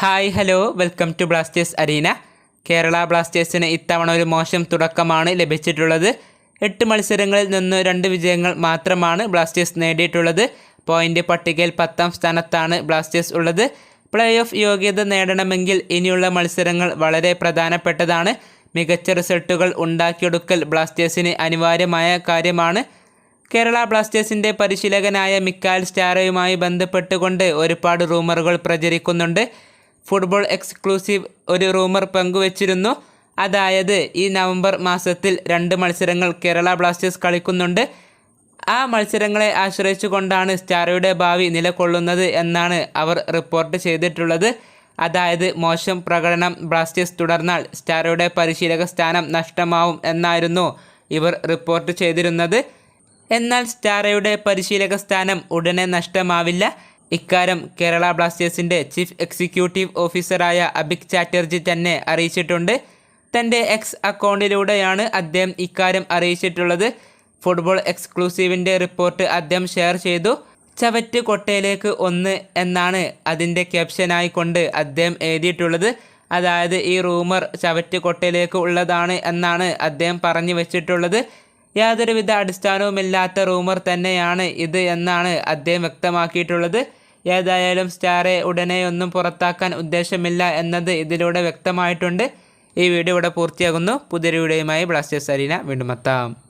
Hi hello welcome to Blasters arena Kerala ബ്ലാസ്റ്റേഴ്സിന് ഇത്തവണ ഒരു മോശം തുടക്കമാണ് ലഭിച്ചിട്ടുള്ളത്. എട്ട് മത്സരങ്ങളിൽ നിന്ന് രണ്ട് വിജയങ്ങൾ മാത്രമാണ് ബ്ലാസ്റ്റേഴ്സ് നേടിയിട്ടുള്ളത്. പോയിന്റ് പട്ടികയിൽ പത്താം സ്ഥാനത്താണ് ബ്ലാസ്റ്റേഴ്സ് ഉള്ളത്. പ്ലേ ഓഫ് യോഗ്യത നേടണമെങ്കിൽ ഇനിയുള്ള മത്സരങ്ങൾ വളരെ പ്രധാനപ്പെട്ടതാണ്. മികച്ച റിസൾട്ടുകൾ ഉണ്ടാക്കിയെടുക്കൽ ബ്ലാസ്റ്റേഴ്സിന് അനിവാര്യമായ കാര്യമാണ്. കേരള ബ്ലാസ്റ്റേഴ്സിന്റെ പരിശീലകനായ മിക്കാൽ സ്റ്റാറയുമായി ബന്ധപ്പെട്ടുകൊണ്ട് ഒരുപാട് റൂമറുകൾ പ്രചരിക്കുന്നുണ്ട്. ഫുട്ബോൾ എക്സ്ക്ലൂസീവ് ഒരു റൂമർ പങ്കുവച്ചിരുന്നു. അതായത് ഈ നവംബർ മാസത്തിൽ രണ്ട് മത്സരങ്ങൾ കേരള ബ്ലാസ്റ്റേഴ്സ് കളിക്കുന്നുണ്ട്. ആ മത്സരങ്ങളെ ആശ്രയിച്ചുകൊണ്ടാണ് സ്റ്റാറയുടെ ഭാവി നിലകൊള്ളുന്നത് എന്നാണ് അവർ റിപ്പോർട്ട് ചെയ്തിട്ടുള്ളത്. അതായത് മോശം പ്രകടനം ബ്ലാസ്റ്റേഴ്സ് തുടർന്നാൽ സ്റ്റാറയുടെ പരിശീലക സ്ഥാനം നഷ്ടമാവും എന്നായിരുന്നു ഇവർ റിപ്പോർട്ട് ചെയ്തിരുന്നത്. എന്നാൽ സ്റ്റാറയുടെ പരിശീലക സ്ഥാനം ഉടനെ നഷ്ടമാവില്ല. ഇക്കാര്യം കേരള ബ്ലാസ്റ്റേഴ്സിന്റെ ചീഫ് എക്സിക്യൂട്ടീവ് ഓഫീസറായ അഭിക് ചാറ്റർജി തന്നെ അറിയിച്ചിട്ടുണ്ട്. തന്റെ എക്സ് അക്കൗണ്ടിലൂടെയാണ് അദ്ദേഹം ഇക്കാര്യം അറിയിച്ചിട്ടുള്ളത്. ഫുട്ബോൾ എക്സ്ക്ലൂസീവിന്റെ റിപ്പോർട്ട് അദ്ദേഹം ഷെയർ ചെയ്തു. ചവറ്റ് കൊട്ടയിലേക്ക് ഒന്ന് എന്നാണ് അതിന്റെ ക്യാപ്ഷനായിക്കൊണ്ട് അദ്ദേഹം എഴുതിയിട്ടുള്ളത്. അതായത് ഈ റൂമർ ചവറ്റ് കൊട്ടയിലേക്ക് ഉള്ളതാണ് എന്നാണ് അദ്ദേഹം പറഞ്ഞു വെച്ചിട്ടുള്ളത്. യാതൊരുവിധ അടിസ്ഥാനവുമില്ലാത്ത റൂമർ തന്നെയാണ് ഇത് എന്നാണ് അദ്ദേഹം വ്യക്തമാക്കിയിട്ടുള്ളത്. ഏതായാലും സ്റ്റാറെ ഉടനെ ഒന്നും പുറത്താക്കാൻ ഉദ്ദേശമില്ല എന്നത് ഇതിലൂടെ വ്യക്തമായിട്ടുണ്ട്. ഈ വീഡിയോ ഇവിടെ പൂർത്തിയാകുന്നു. പുതിയ വീഡിയോയുമായി ബ്ലാസ്റ്റേഴ്സ് അരീന വീണ്ടും എത്താം.